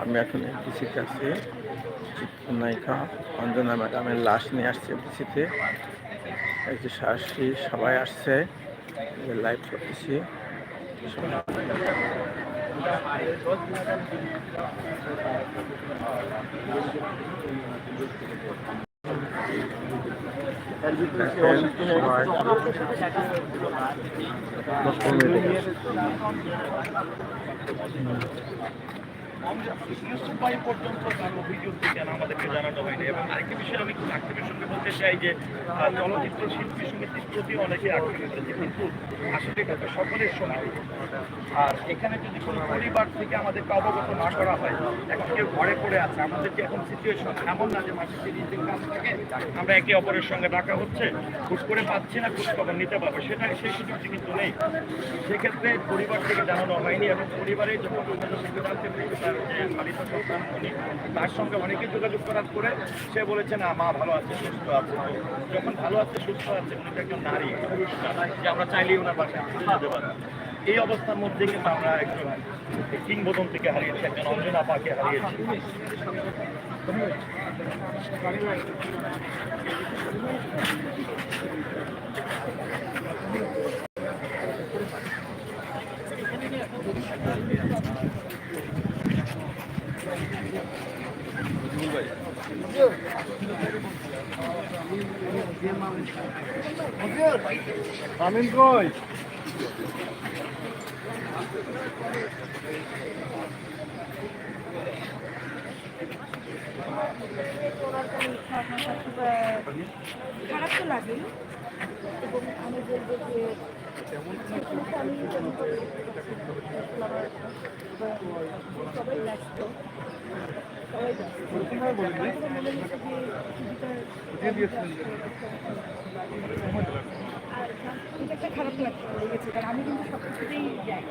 আমি এখন এফডিসিতে কাছে নায়িকা অঞ্জনা ম্যাডামের লাশ নিয়ে আসছে এফডিসিতে এই যে সাহসী সবাই আসছে। লাইভ করতেছি। দেখেন সবাই মুম্বাই পর্যন্ত আমাদেরকে জানানো হয়নি এবং আরেকটি আমি চাই যে শিল্পী কিন্তু আসলে এটা সকলের সমিতি আর এখানে যদি কোনো পরিবার থেকে আমাদেরকে অবগত না করা হয় এখন কেউ ঘরে পড়ে আছে আমাদেরকে এখন সিচুয়েশন এমন না যে মাসে তিরিশ কাজ থাকে আমরা একে অপরের সঙ্গে ডাকা হচ্ছে হুট করে পাচ্ছি না খোঁজ খবর নিতে পারব সেটা সেই সুযোগ কিন্তু নেই সেক্ষেত্রে পরিবার থেকে জানানো হয়নি এবং পরিবারে যখন জানতে তার সঙ্গে অনেকে যোগাযোগ করার পরে সে বলেছে, না, মা ভালো আছে, সুস্থ আছে। যখন ভালো আছে, সুস্থ আছে, উনি তো একজন নারী, যে আমরা চাইলেই ওনার বাসায় যেতে পারি। এই অবস্থার মধ্যে কিন্তু আমরা একজন কিংবদন্তিকে হারিয়েছি, একজন অঞ্জনা পাকে হারিয়েছি। আমিন কই? খারাপ তো লাগে এবং আমি বলব যে আমি সবাই ব্যস্ত আমার মনে হয়েছে যে আর এটা একটা খারাপ লাগছে কারণ আমি কিন্তু সব কিছুতেই যাই।